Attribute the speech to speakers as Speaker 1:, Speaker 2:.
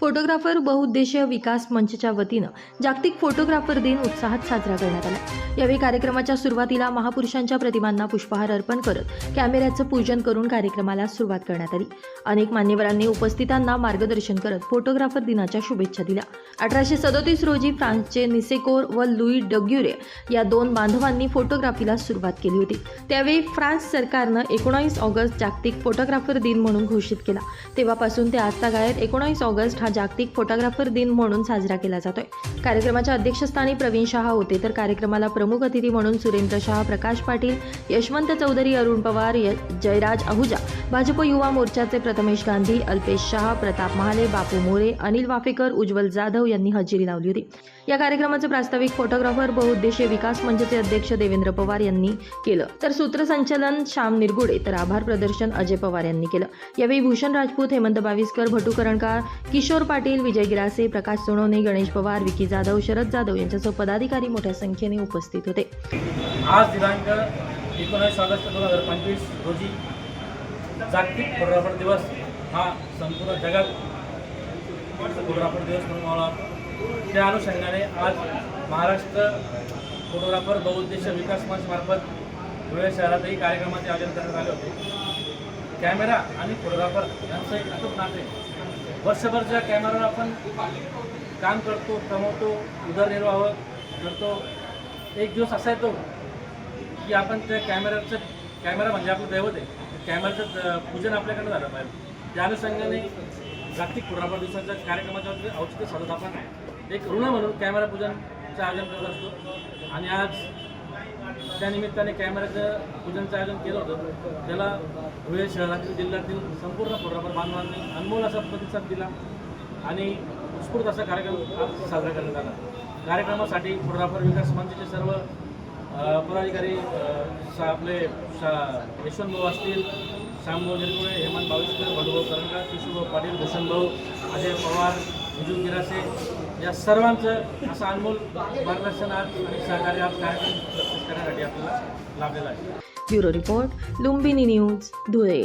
Speaker 1: Photographer बहुउद्देशीय विकास मंचच्या वतीनं जागतिक फोटोग्राफर दिन उत्साहात साजरा करण्यात आला. यावेळी कार्यक्रमाच्या सुरुवातीला महापुरुषांच्या प्रतिमांना पुष्पहार अर्पण करत कॅमेऱ्याचं पूजन करून कार्यक्रमाला सुरुवात करण्यात आली. अनेक मान्यवरांनी उपस्थितांना मार्गदर्शन करत फोटोग्राफर दिनाच्या शुभेच्छा दिल्या. अठराशे सदोतीस रोजी फ्रान्सचे निसेकोर व लुई डग्युरे या दोन बांधवांनी फोटोग्राफीला सुरुवात केली होती. त्यावेळी फ्रान्स सरकारनं एकोणावीस ऑगस्ट जागतिक फोटोग्राफर दिन म्हणून घोषित केला. तेव्हापासून ते आजतागायत एकोणावीस ऑगस्ट हा जागतिक फोटोग्राफर दिन म्हणून साजरा केला जातोय. कार्यक्रमाच्या अध्यक्षस्थानी प्रवीण शहा होते. तर कार्यक्रमाला प्रमुख अतिथी म्हणून सुरेंद्र शहा प्रकाश पाटील यशवंत चौधरी अरुण पवार जयराज आहुजा भाजप युवा मोर्चाचे प्रथमेश गांधी अल्पेश शहा प्रताप महाले बापू मोरे अनिल वाफेकर उज्ज्वल जाधव यांनी हजेरी लावली होती. या कार्यक्रमाचे प्रास्ताविक फोटोग्राफर बहुउद्देशीय विकास मंचचे अध्यक्ष देवेंद्र पवार यांनी केलं. तर सूत्रसंचलन श्याम निरगुडे तर आभार प्रदर्शन अजय पवार यांनी केलं. यावेळी भूषण राजपूत हेमंत बाविस्कर भटू करणकार किशोर पाटील विजय गिरासे प्रकाश सोनवणे गणेश पवार विकी जाधव शरद जाधव यांच्यासह पदाधिकारी मोठ्या संख्येने उपस्थित होते.
Speaker 2: आज दिनांक एकोणावीस ऑगस्ट दोन हजार पंचवीस रोजी जागतिक पर्यावरण दिवस हा संपूर्ण जगात फोटोग्राफर दिवस म्हणून जातो. त्या अनुषंगाने आज महाराष्ट्र फोटोग्राफर बहुउद्देशीय विकास मंचमार्फत धुळे शहरातही कार्यक्रमाचे आयोजन करण्यात आले होते. कॅमेरा आणि फोटोग्राफर यांचं एक अतूट नाते. वर्षभर ज्या कॅमेरावर आपण काम करतो कमवतो उदरनिर्वाह करतो एक दिवस असा येतो की आपण त्या कॅमेऱ्याचं कॅमेरा म्हणजे आपलं दैवत आहे. कॅमेऱ्याचं पूजन आपल्याकडनं झालं पाहिजे. त्या अनुषंगाने जागतिक फोटोग्राफर दिवसाच्या कार्यक्रमाच्या औचित्य साधत आपण एक ऋण म्हणून कॅमेरा पूजनचं आयोजन करत असतो. आणि आज त्यानिमित्ताने कॅमेऱ्याचं पूजनचं आयोजन केलं होतं. त्याला धुळे शहरातील जिल्ह्यातील संपूर्ण फोटोग्राफर बांधवांनी अनमोल असा प्रतिसाद दिला आणि उत्स्फूर्त असा कार्यक्रम आज साजरा करण्यात आला. कार्यक्रमासाठी फोटोग्राफर विकास मंचचे सर्व पदाधिकारी आपले शा यशवंत भाऊ असतील श्यामभाऊ निरगुळे हेमंत बाविस्कर बडभाऊ करंगा किशोरभाऊ पाटील भूषणभाऊ अजय पवार विजू गिरासे या सर्वांचं असं अनमोल मार्गदर्शन आज आणि सहकार्य आज कार्यक्रम सक्सेस करण्यासाठी आपल्याला लाभलेला आहे.
Speaker 1: Bureau report Lumbini news Dhule.